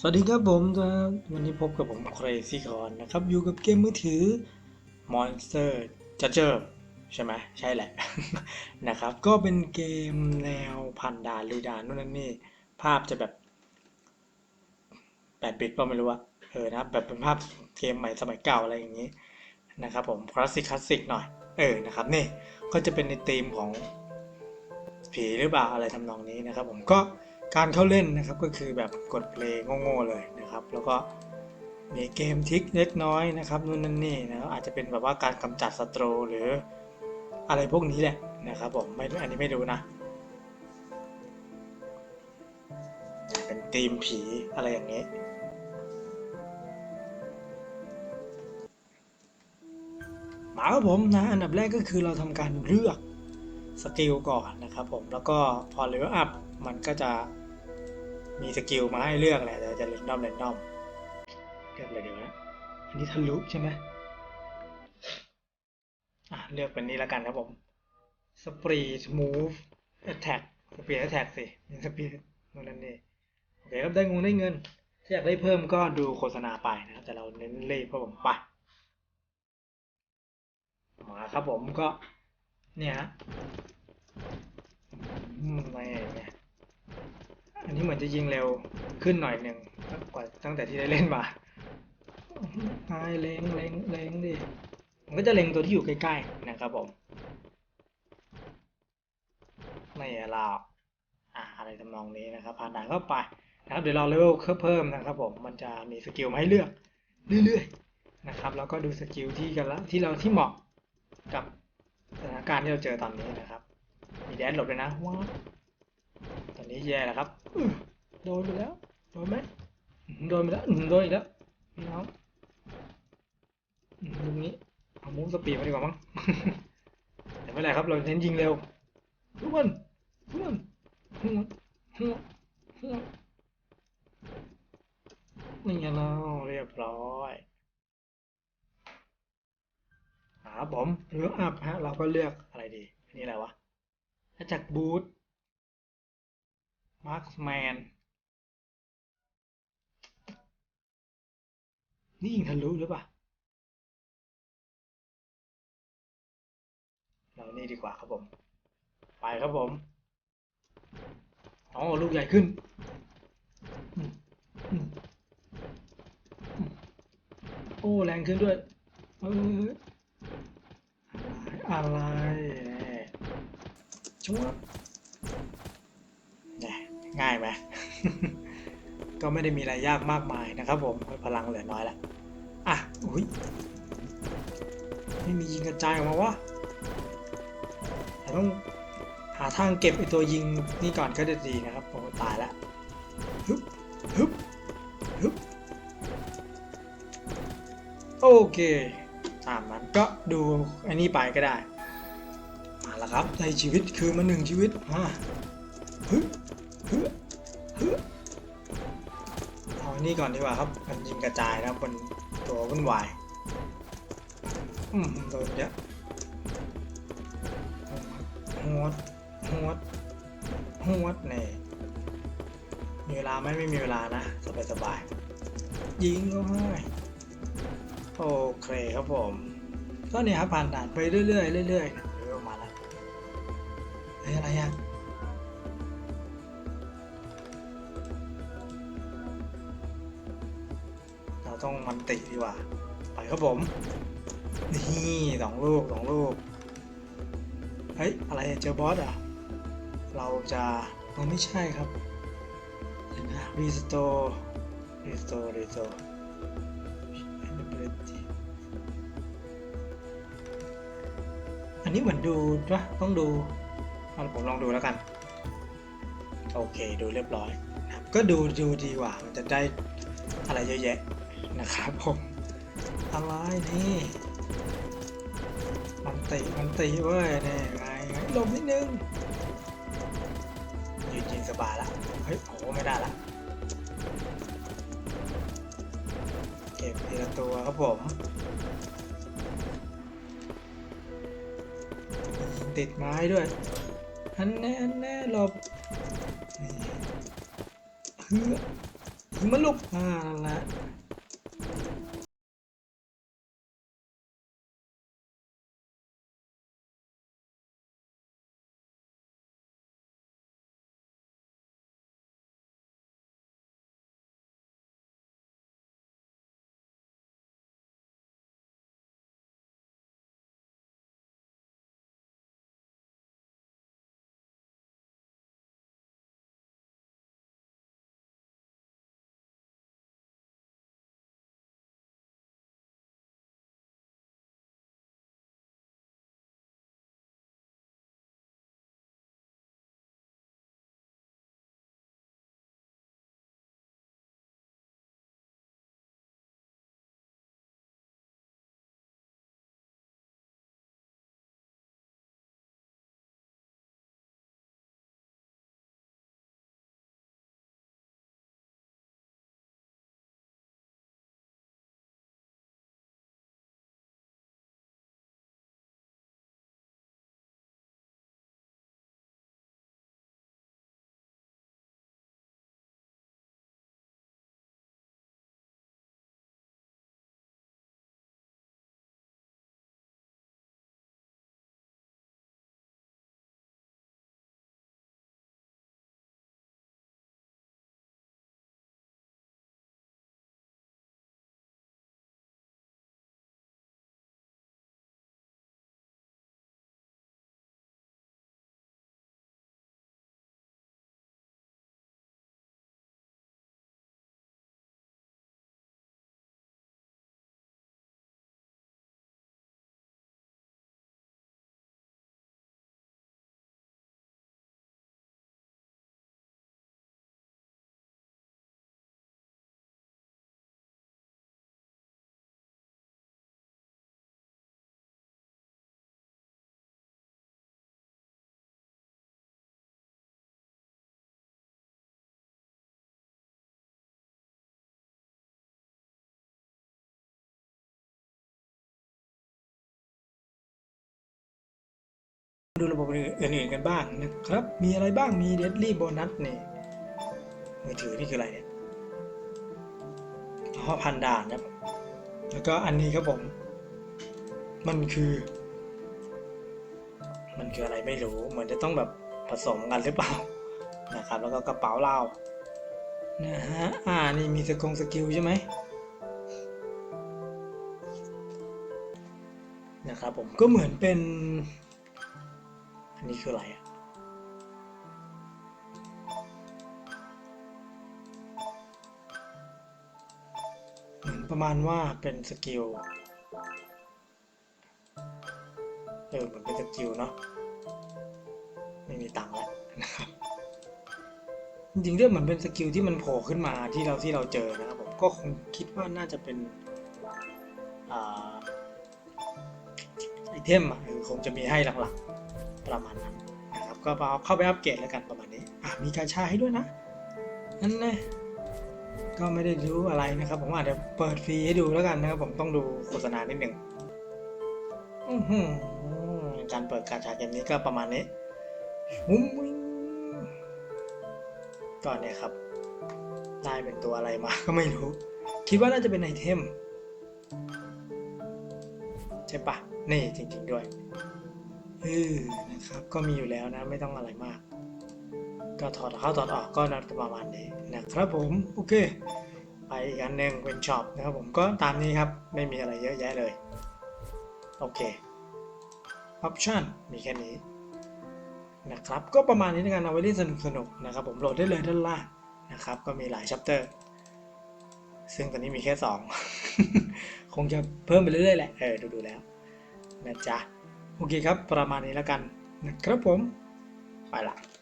สวัสดีครับผมครับวันนี้พบกับผมเครซี่คอนนะครับ อยู่กับเกมมือถือ Monster Judger ใช่ไหมใช่แหละ นะครับ ก็เป็นเกมแนวพันดานลุยดานนู่นนั่นนี่ ภาพจะแบบแปดบิตก็ไม่รู้อะเออนะครับแบบเป็นภาพเกมใหม่สมัยเก่าอะไรอย่างนี้นะครับผมคลาสสิกคลาสสิกหน่อย เออนะครับนี่ก็จะเป็นในธีมของผีหรือเปล่าอะไรทำนองนี้นะครับผมก็ การเข้าเล่นนะครับก็คือแบบกดเพลงโง่ๆเลยนะครับ แล้วก็มีเกมทิกเล็กน้อยนะครับนู่นนั่นนี่นะครับอาจจะเป็นแบบว่าการกำจัดศัตรูหรืออะไรพวกนี้แหละนะครับผมไม่อันนี้ไม่รู้นะเป็นธีมผีอะไรอย่างนี้มาครับผมนะอันดับแรกก็คือเราทำการเลือกสกิลก่อนนะครับผมแล้วก็พอเลเวลอัพ มันก็จะมีสกิลมาให้เลือกแหละแต่จะเรนดอมเรนดอมเลือกอะไรเดี๋ยวนะอันนี้ทะลุใช่ไหมอะเลือกเป็นนี้แล้วกันครับผมสปรีดมูฟแอตแทกสปีดแอตแทกสิมีสปีดนั่นนี่โอเคครับได้งงได้เงินถ้าอยากได้เพิ่มก็ดูโฆษณาไปนะครับ แต่เราเน้นเล่เพราะผมไปมาครับผมก็เนี่ยฮะอืมไม่เนี่ย อันนี้เหมือนจะยิงเร็วขึ้นหน่อยหนึ่งกว่าตั้งแต่ที่ได้เล่นมาตายเล็งเล็งเล็งดิมันก็จะเล็งตัวที่อยู่ใกล้ๆนะครับผมไม่เราอ่าอะไรทำนองนี้นะครับ ผ่านด่านเข้าไปนะครับเดี๋ยวเราเลเวลเพิ่มนะครับผมมันจะมีสกิลมาให้เลือกเรื่อยๆนะครับแล้วก็ดูสกิลที่กันละที่เราที่เหมาะกับสถานการณ์ที่เราเจอตอนนี้นะครับ มีแดนหลบเลยนะว้า ตอนนี้แย่แล้วครับอื้อโดนไปแล้ว โดนไหมอื้อโดนไปแล้วอื้อโดนอีกแล้วพี่น้องอื้อลูกนี้เอามูฟสปีดมาดีกว่ามั้งแต่ไม่เป็นไรครับ เราเน้นยิงเร็วทุกคนทุกคนหัวหัวหัวนี่ไงเราเรียบร้อยครับผมเลือกอัพฮะเราก็เลือกอะไรดี นี่อะไรวะจากบูธ มาร์คแมนนี่ยิงทะลุหรือเปล่าเรานี่ดีกว่าครับผม ไปครับผมอ๋อลูกใหญ่ขึ้นโอ้แรงขึ้นด้วยเอออะไรชัวย ง่ายไหมก็ไม่ได้มีอะไรยากมากมายนะครับผมพลังเหลือน้อยแล้วอะอุ้ยไม่มียิงกระจายออกมาวะแต่ต้องหาทางเก็บไอตัวยิงนี่ก่อนก็จะดีนะครับผมตายแล้วฮึบฮึบฮึบโอเคตามนั้นก็ดูอันนี้ไปก็ได้มาแล้วครับในชีวิตคือมาหนึ่งชีวิตมาฮึฮึ นนี้ก่อนดีกว่าครับ มันยิงกระจายนะบนตัววุ่นวาย อืมโดนเยอะหวดหวดหวดเนี่ยมีเวลาไหมไม่มีเวลานะ สบายสบายยิงก็ให้โอเคครับผม ก็เนี่ยครับผ่านด่านไปเรื่อยๆเรื่อยๆนะเรื่อยๆมาแล้วอะไรอะ ต้องมันติดีกว่าไปครับผม นี่สองลูกสองลูก เฮ้ย อะไรเจอบอสอะ เราจะมันไม่ใช่ครับเดี๋ยวนะรีสโตรรีสโตรรีสโตอันนี้เหมือนดูปะต้องดูเอาผมลองดูแล้วกัน โอเคดูเรียบร้อยนะครับก็ดูดูดีกว่ามันจะได้อะไรเยอะแยะ นะครับผมอะไรนี่มันตีมันตีเว้ยนี่ไงไงหลบนิดนึงยืนยิงสบายละเฮ้ยโอ้ไม่ได้ละเก็บทีละตัวครับผมติดไม้ด้วยอันแน่อันแน่หลบเฮือยิงมันลูกอ่านั่นแหละ ดูระบบอื่นๆกันบ้างนะครับ มีอะไรบ้าง มีเดดลี่โบนัสเนี่ยมือถือนี่คืออะไรเนี่ยอ๋อพันด่านครับ แล้วก็อันนี้ครับผม มันคือ มันคืออะไรไม่รู้ เหมือนจะต้องแบบผสมกันหรือเปล่า นะครับ แล้วก็กระเป๋าเรานะฮะ อ่า นี่มีสกงสกิลใช่ไหมนะครับผม ก็เหมือนเป็น อันนี้คืออะไรอะเหมือนประมาณว่าเป็นสกิล เออเหมือนเป็นสกิลเนาะ ไม่มีตังค์แล้วนะครับจริงๆเรื่องเหมือนเป็นสกิลที่มันโผล่ขึ้นมาที่เราที่เราเจอนะครับผมก็คงคิดว่าน่าจะเป็นอ่าไอเทมอะเออคงจะมีให้หลักๆ ประมาณนั้นนะครับก็เอาเข้าไปอัปเกรดแล้วกันประมาณนี้อะมีการชาให้ด้วยนะนั่นแหละก็ไม่ได้รู้อะไรนะครับผมอาจจะเปิดฟรีให้ดูแล้วกันนะครับผมต้องดูโฆษณานิดหนึ่งการเปิดการชาเกมนี้ก็ประมาณนี้มุ้งมิ้งก่อนเนี่ยครับได้เป็นตัวอะไรมาก็ไม่รู้ คิดว่าน่าจะเป็นไอเทม ใช่ปะนี่จริง ๆด้วย เออนะครับ ก็มีอยู่แล้วนะ ไม่ต้องอะไรมาก ก็ถอดเข้าถอดออกก็นัประมาณนี้นะครับผม โอเค ไปอีกอันหนึ่งเป็นช็อปนะครับผม ก็ตามนี้ครับ ไม่มีอะไรเยอะแยะเลย โอเคออปชั่นมีแค่นี้นะครับ ก็ประมาณนี้ในการเอาไว้เล่นสนุกๆนะครับ ผมโหลดได้เลยด้านล่างนะครับ ก็มีหลายชัปเตอร์ ซึ่งตอนนี้มีแค่ 2 คงจะเพิ่มไปเรื่อยๆแหละ เออ ดูๆแล้วนะจ๊ะ โอเคครับ ประมาณนี้แล้วกันนะครับผม ไปละ